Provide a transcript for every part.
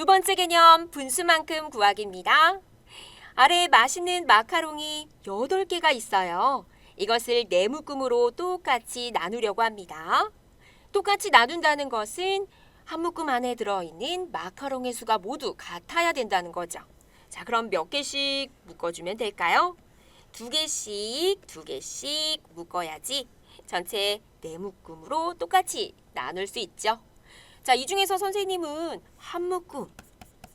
두 번째 개념 분수만큼 구하기입니다. 아래 맛있는 마카롱이 8개가 있어요. 이것을 네 묶음으로 똑같이 나누려고 합니다. 똑같이 나눈다는 것은 한 묶음 안에 들어있는 마카롱의 수가 모두 같아야 된다는 거죠. 자, 그럼 몇 개씩 묶어주면 될까요? 두 개씩, 두 개씩 묶어야지 전체 네 묶음으로 똑같이 나눌 수 있죠. 자, 이 중에서 선생님은 한 묶음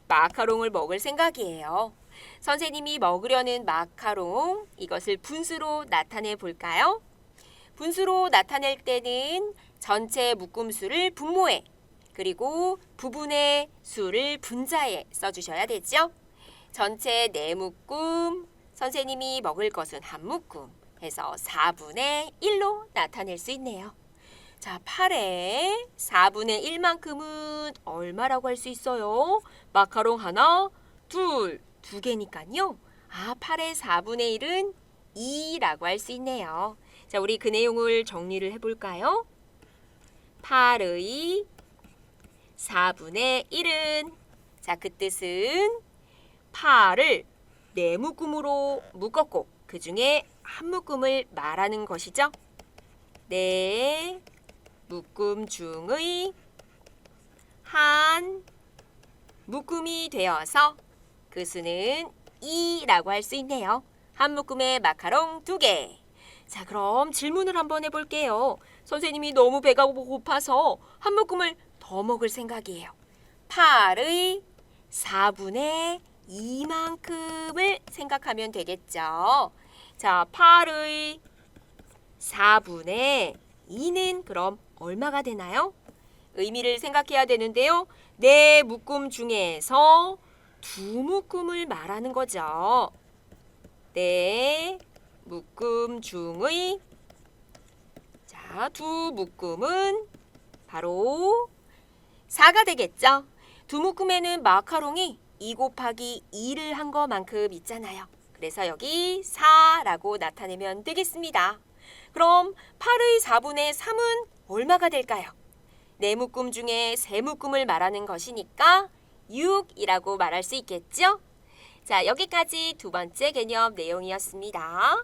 마카롱을 먹을 생각이에요. 선생님이 먹으려는 마카롱 이것을 분수로 나타내 볼까요? 분수로 나타낼 때는 전체 묶음 수를 분모에 그리고 부분의 수를 분자에 써주셔야 되죠. 전체 네 묶음 선생님이 먹을 것은 한 묶음 해서 4분의 1로 나타낼 수 있네요. 자, 8의 4분의 1만큼은 얼마라고 할 수 있어요? 마카롱 하나, 둘, 두 개니까요. 아, 8의 4분의 1은 2라고 할 수 있네요. 자, 우리 그 내용을 정리를 해볼까요? 8의 4분의 1은 자, 그 뜻은 8을 네 묶음으로 묶었고 그 중에 한 묶음을 말하는 것이죠. 네 묶음 중의 한 묶음이 되어서 그 수는 2라고 할 수 있네요. 한 묶음에 마카롱 두 개. 자, 그럼 질문을 한번 해볼게요. 선생님이 너무 배가 고파서 한 묶음을 더 먹을 생각이에요. 8의 4분의 2만큼을 생각하면 되겠죠. 자, 8의 4분의 2는 그럼 얼마가 되나요? 의미를 생각해야 되는데요. 네 묶음 중에서 두 묶음을 말하는 거죠. 네 묶음 중의 자, 두 묶음은 바로 4가 되겠죠. 두 묶음에는 마카롱이 2 곱하기 2를 한 것만큼 있잖아요. 그래서 여기 4라고 나타내면 되겠습니다. 그럼 8의 4분의 3은 얼마가 될까요? 네 묶음 중에 세 묶음을 말하는 것이니까 6이라고 말할 수 있겠죠? 자, 여기까지 두 번째 개념 내용이었습니다.